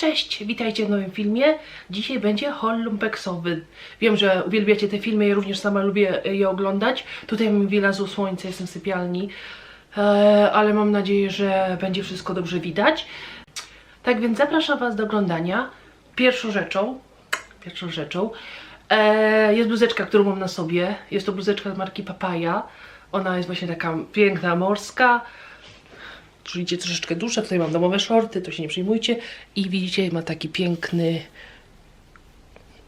Cześć, witajcie w nowym filmie. Dzisiaj będzie haul lumpeksowy. Wiem, że uwielbiacie te filmy, ja również sama lubię je oglądać. Tutaj mi wylazło słońce, jestem w sypialni, e, ale mam nadzieję, że będzie wszystko dobrze widać. Tak więc zapraszam Was do oglądania. Pierwszą rzeczą, pierwszą rzeczą e, jest bluzeczka, którą mam na sobie. Jest to bluzeczka marki Papaya. Ona jest właśnie taka piękna, morska. Czulicie troszeczkę dłuższe, tutaj mam domowe shorty, to się nie przejmujcie. I widzicie, ma taki piękny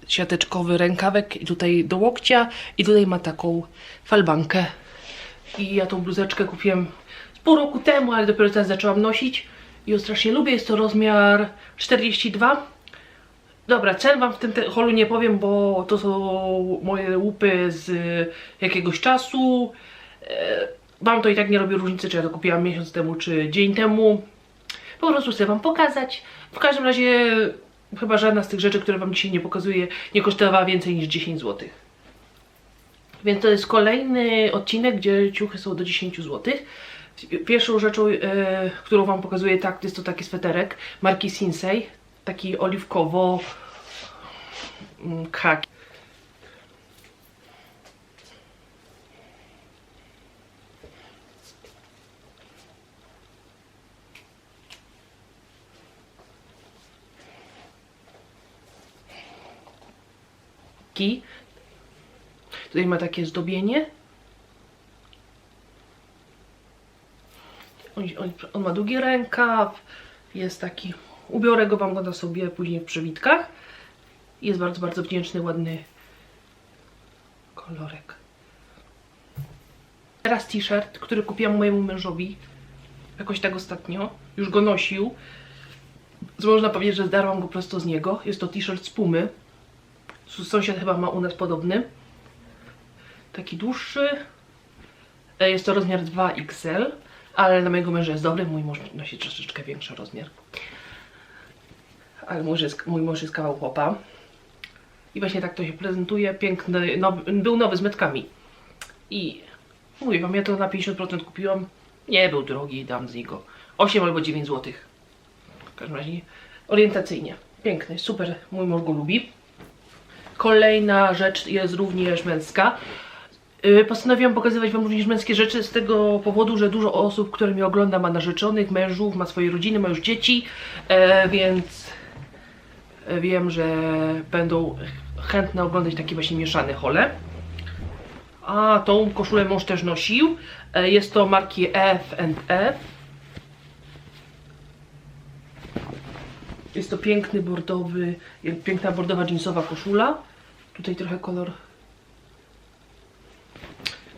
siateczkowy rękawek i tutaj do łokcia i tutaj ma taką falbankę. I ja tą bluzeczkę kupiłem z pół roku temu, ale dopiero teraz zaczęłam nosić i ją strasznie lubię. Jest to rozmiar 42. Dobra, cen wam w tym holu nie powiem, bo to są moje łupy z jakiegoś czasu. Wam to i tak nie robi różnicy, czy ja to kupiłam miesiąc temu, czy dzień temu. Po prostu chcę Wam pokazać. W każdym razie chyba żadna z tych rzeczy, które Wam dzisiaj nie pokazuję, nie kosztowała więcej niż 10 zł. Więc to jest kolejny odcinek, gdzie ciuchy są do 10 zł. Pierwszą rzeczą, e, którą Wam pokazuję, tak, jest to taki sweterek marki Sinsei. Taki oliwkowo mm, Ki. Tutaj ma takie zdobienie. On, on, on ma długi rękaw, jest taki, ubiorę go wam go na sobie później w przewitkach. Jest bardzo, bardzo wdzięczny, ładny kolorek. Teraz t-shirt, który kupiłam mojemu mężowi jakoś tak ostatnio, już go nosił. Więc Można powiedzieć, że zdarłam go prosto z niego. Jest to t-shirt z Pumy. Sąsiad chyba ma u nas podobny. Taki dłuższy. E, Jest to rozmiar 2XL, ale na mojego męża jest dobry. Mój mąż nosi troszeczkę większy rozmiar. Ale mój, jest, mój mąż jest kawał chłopa. I właśnie tak to się prezentuje. Piękny, był nowy z metkami. I mówię wam, ja to na 50% kupiłam. Nie był drogi, dam z niego 8 albo 9 zł. W każdym razie orientacyjnie. Piękny, super, mój mąż go lubi. Kolejna rzecz jest również męska. Yy, Postanowiłam pokazywać Wam również męskie rzeczy z tego powodu, że dużo osób, które mnie ogląda, ma narzeczonych, mężów, ma swoje rodziny, ma już dzieci, e, więc e, wiem, że będą ch- chętne oglądać takie właśnie mieszane hole. A tą koszulę mąż też nosił. E, Jest to marki F&F. Jest to piękny bordowy, piękna bordowa jeansowa koszula. Tutaj trochę kolor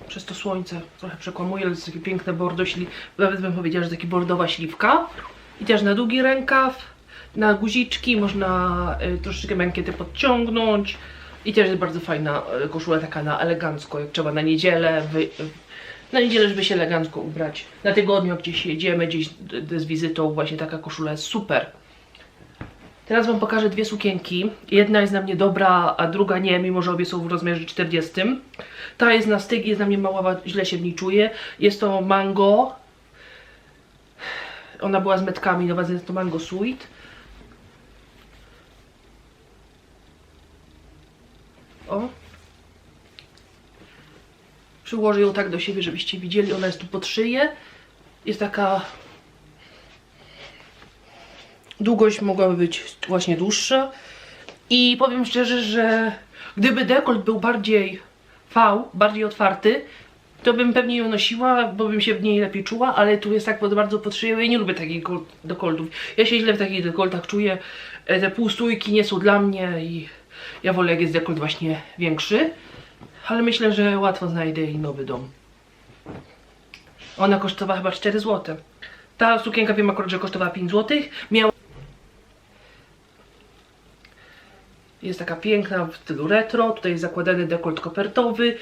przez to słońce trochę przekłamuje, ale jest takie piękne bordo, nawet bym powiedziała, że taki bordowa śliwka. I też na długi rękaw, na guziczki, można y, troszeczkę mankiety podciągnąć. I też jest bardzo fajna y, koszula taka na elegancko, jak trzeba na niedzielę, wy... y, na niedzielę, żeby się elegancko ubrać. Na tygodniu, gdzieś jedziemy, gdzieś z wizytą, właśnie taka koszula jest super. Teraz Wam pokażę dwie sukienki. Jedna jest na mnie dobra, a druga nie, mimo że obie są w rozmiarze 40. Ta jest na styk, jest na mnie mała, źle się w niej czuję. Jest to mango. Ona była z metkami, nowa jest to mango sweet. O. Przyłożę ją tak do siebie, żebyście widzieli. Ona jest tu pod szyję. Jest taka długość mogłaby być właśnie dłuższa. I powiem szczerze, że gdyby dekolt był bardziej V, bardziej otwarty, to bym pewnie ją nosiła, bo bym się w niej lepiej czuła, ale tu jest tak bardzo pod szyją. Ja nie lubię takich dekoltów. Ja się źle w takich dekoltach czuję. E, Te półstójki nie są dla mnie i ja wolę jak jest dekolt właśnie większy. Ale myślę, że łatwo znajdę jej nowy dom. Ona kosztowała chyba 4 zł. Ta sukienka wiem akurat, że kosztowała 5 zł. Miała Jest taka piękna w stylu retro. Tutaj jest zakładany dekolt kopertowy.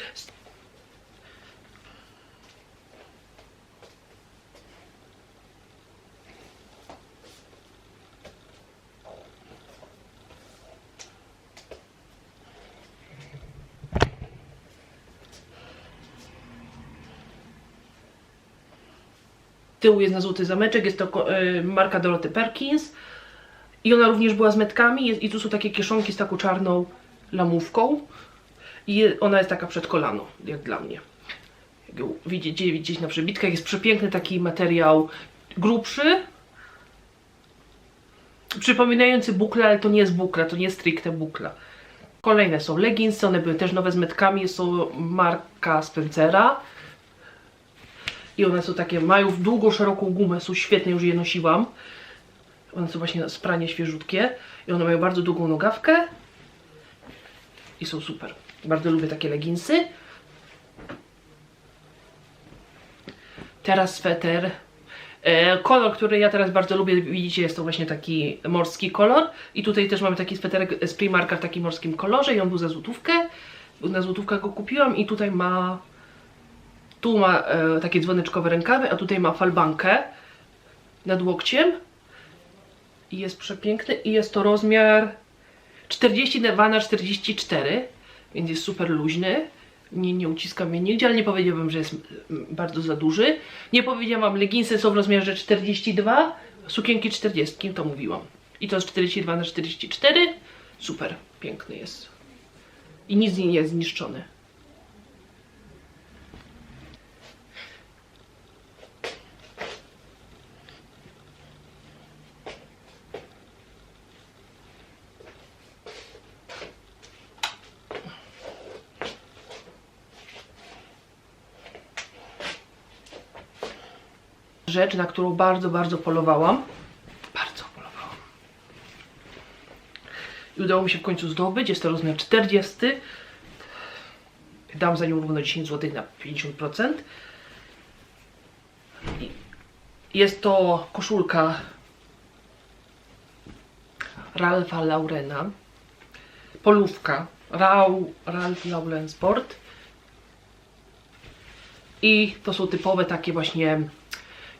tyłu jest na złoty zameczek, jest to y, marka Doroty Perkins. I ona również była z metkami i tu są takie kieszonki z taką czarną lamówką. I ona jest taka przed kolano, jak dla mnie. Jak ją widzicie, widzieć na przebitkach, jest przepiękny taki materiał grubszy, przypominający bukle, ale to nie jest bukla, to nie jest stricte bukla. Kolejne są leginsy, one były też nowe z metkami, to marka Spencera. I one są takie, mają długą, szeroką gumę, są świetne, już je nosiłam. One są właśnie spranie świeżutkie. I one mają bardzo długą nogawkę. I są super. Bardzo lubię takie leginsy. Teraz sweter. E, kolor, który ja teraz bardzo lubię, widzicie, jest to właśnie taki morski kolor. I tutaj też mamy taki sweterek z Primarka w takim morskim kolorze i on był za złotówkę. Na złotówkę go kupiłam i tutaj ma tu ma e, takie dzwoneczkowe rękawy, a tutaj ma falbankę nad łokciem. I jest przepiękny i jest to rozmiar 42 na 44, więc jest super luźny. Nie, nie uciska mnie nigdzie, ale nie powiedziałabym, że jest mm, bardzo za duży. Nie powiedziałam, leginsy są w rozmiarze 42, sukienki 40, to mówiłam. I to jest 42 na 44. Super, piękny jest. I nic nie jest zniszczony. Rzecz, na którą bardzo, bardzo polowałam. Bardzo polowałam. I udało mi się w końcu zdobyć. Jest to rozmiar 40. Dam za nią równo 10 zł na 50%. I Jest to koszulka Ralfa Laurena. Polówka Rau, Ralph Lauren Sport. I to są typowe takie właśnie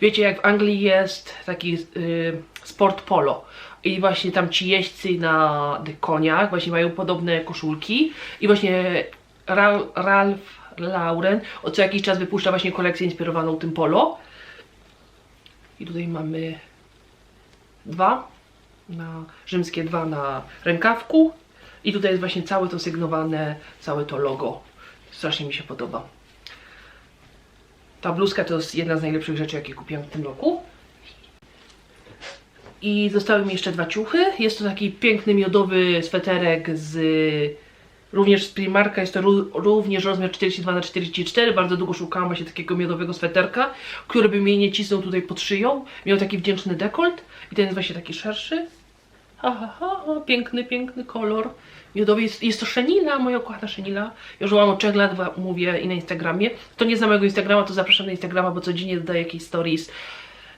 Wiecie, jak w Anglii jest taki y, sport polo i właśnie tam ci jeźdźcy na tych koniach właśnie mają podobne koszulki i właśnie Ra Ralph Lauren o co jakiś czas wypuszcza właśnie kolekcję inspirowaną tym polo. I tutaj mamy dwa, na rzymskie dwa na rękawku i tutaj jest właśnie całe to sygnowane, całe to logo. Strasznie mi się podoba. Ta bluzka to jest jedna z najlepszych rzeczy, jakie kupiłam w tym roku. I zostały mi jeszcze dwa ciuchy. Jest to taki piękny miodowy sweterek z również z Primarka. Jest to ró- również rozmiar 42 na 44 Bardzo długo szukałam właśnie takiego miodowego sweterka, który by mnie nie cisnął tutaj pod szyją. Miał taki wdzięczny dekolt i ten jest właśnie taki szerszy. Ha, ha, ha, ha. piękny, piękny kolor. Miodowy jest, jest to Szenila, moja ukochana Szenila. Już mam od 3 lat mówię i na Instagramie. Kto nie zna mojego Instagrama, to zapraszam na Instagrama, bo codziennie dodaję jakieś stories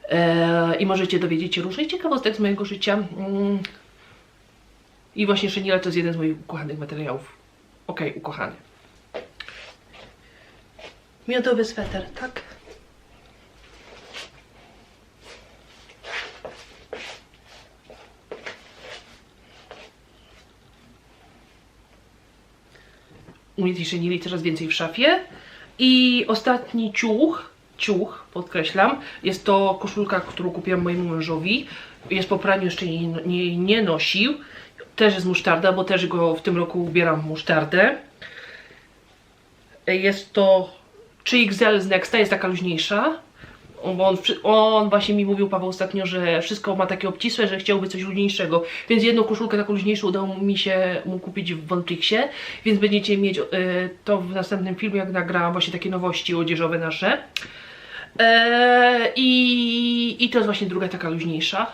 e, i możecie dowiedzieć się różnych ciekawostek z mojego życia. Mm. I właśnie Szenila to jest jeden z moich ukochanych materiałów. Okej, ukochany. Miodowy sweter, tak? U mnie tej szynili coraz więcej w szafie. I ostatni ciuch, ciuch, podkreślam, jest to koszulka, którą kupiłam mojemu mężowi. Jest po praniu, jeszcze jej nie, nie, nie nosił. Też jest musztarda, bo też go w tym roku ubieram w musztardę. Jest to 3XL z Nexta, jest taka luźniejsza. Bo on, on właśnie mi mówił, Paweł, ostatnio, że wszystko ma takie obcisłe, że chciałby coś luźniejszego. Więc jedną koszulkę taką luźniejszą udało mi się mu kupić w Bonprixie, więc będziecie mieć e, to w następnym filmie, jak nagrałam właśnie takie nowości odzieżowe nasze. E, i, I to jest właśnie druga taka luźniejsza.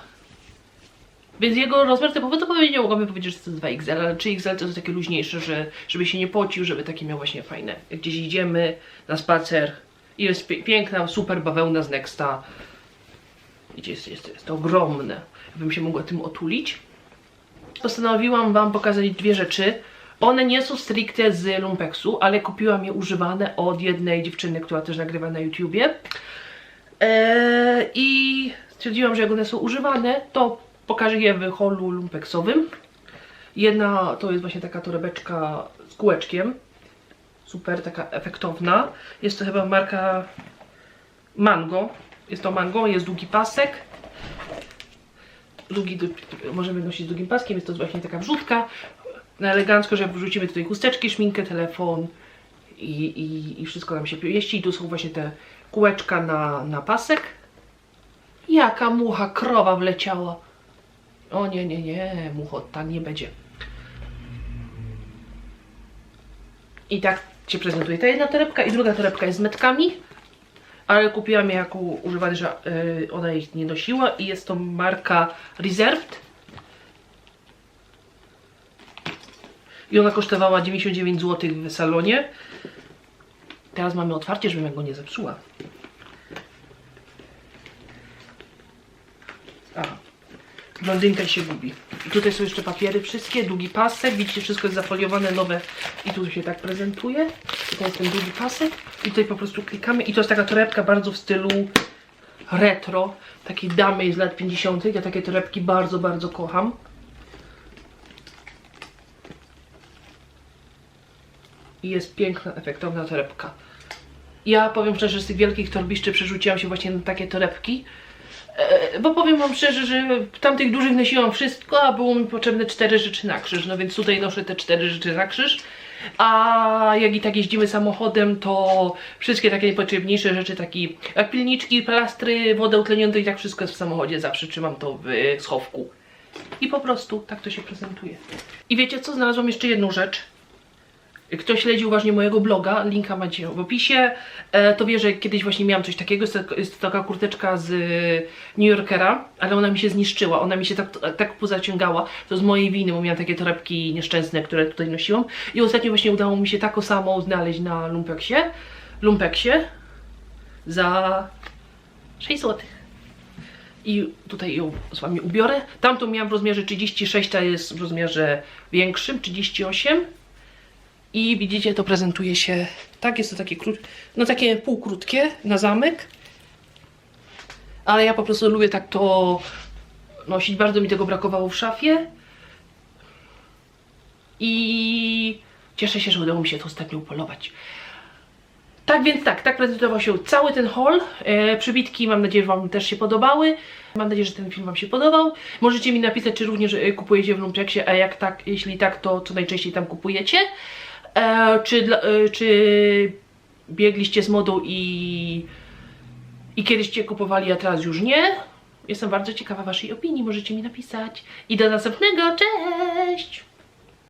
Więc jego rozmiar typowy to powiedział, mogłabym powiedzieć, że to jest 2XL, ale 3XL to jest takie luźniejsze, że, żeby się nie pocił, żeby takie miał właśnie fajne. Jak gdzieś idziemy na spacer i jest piękna, super bawełna z Nexta. Widzicie, jest, jest, jest to ogromne. Bym się mogła tym otulić. Postanowiłam Wam pokazać dwie rzeczy. One nie są stricte z Lumpeksu, ale kupiłam je używane od jednej dziewczyny, która też nagrywa na YouTubie. Eee, I stwierdziłam, że jak one są używane, to pokażę je w holu lumpeksowym. Jedna to jest właśnie taka torebeczka z kółeczkiem. Super, taka efektowna. Jest to chyba marka Mango. Jest to Mango, jest długi pasek. długi, możemy nosić z długim paskiem, jest to właśnie taka wrzutka. Na elegancko, że wrzucimy tutaj chusteczki, szminkę, telefon i, i, i wszystko nam się pieści. I tu są właśnie te kółeczka na, na pasek. Jaka mucha, krowa wleciała. O nie, nie, nie, mucho, tak nie będzie. I tak się prezentuje ta jedna torebka i druga torebka jest z metkami. Ale kupiłam je jako używany, że y, ona ich nie nosiła i jest to marka Reserved. I ona kosztowała 99 zł w salonie. Teraz mamy otwarcie, żebym go nie zepsuła. Blondynka się gubi. I tutaj są jeszcze papiery wszystkie, długi pasek, widzicie wszystko jest zafoliowane, nowe i tu się tak prezentuje. To jest ten długi pasek i tutaj po prostu klikamy i to jest taka torebka bardzo w stylu retro, takiej damy z lat 50. Ja takie torebki bardzo, bardzo kocham. I jest piękna, efektowna torebka. Ja powiem szczerze, że z tych wielkich torbiszczy przerzuciłam się właśnie na takie torebki. E, Bo powiem wam szczerze, że tamtych dużych nosiłam wszystko, a było mi potrzebne cztery rzeczy na krzyż. No więc tutaj noszę te cztery rzeczy na krzyż. A jak i tak jeździmy samochodem, to wszystkie takie najpotrzebniejsze rzeczy, takie jak pilniczki, plastry, wodę utlenioną, to i tak wszystko jest w samochodzie. Zawsze trzymam to w schowku. I po prostu tak to się prezentuje. I wiecie co? Znalazłam jeszcze jedną rzecz. Kto śledzi uważnie mojego bloga, linka macie w opisie, e, to wie, że kiedyś właśnie miałam coś takiego, jest, to- taka kurteczka z New Yorkera, ale ona mi się zniszczyła, ona mi się tak, tak pozaciągała, to z mojej winy, bo miałam takie torebki nieszczęsne, które tutaj nosiłam i ostatnio właśnie udało mi się taką samą znaleźć na Lumpeksie, Lumpeksie za 6 zł. I tutaj ją z Wami ubiorę. Tamtą miałam w rozmiarze 36, ta jest w rozmiarze większym, 38. I widzicie, to prezentuje się tak, jest to takie krót, no takie półkrótkie na zamek. Ale ja po prostu lubię tak to nosić, bardzo mi tego brakowało w szafie. I cieszę się, że udało mi się to ostatnio upolować. Tak więc tak, tak prezentował się cały ten haul. E, przybitki mam nadzieję, że Wam też się podobały. Mam nadzieję, że ten film Wam się podobał. Możecie mi napisać, czy również e, kupujecie w Lumpeksie, a jak tak, jeśli tak, to co najczęściej tam kupujecie. E, czy, e, czy biegliście z modą i, i kiedyście kupowali, a teraz już nie? Jestem bardzo ciekawa Waszej opinii, możecie mi napisać. I do następnego, cześć!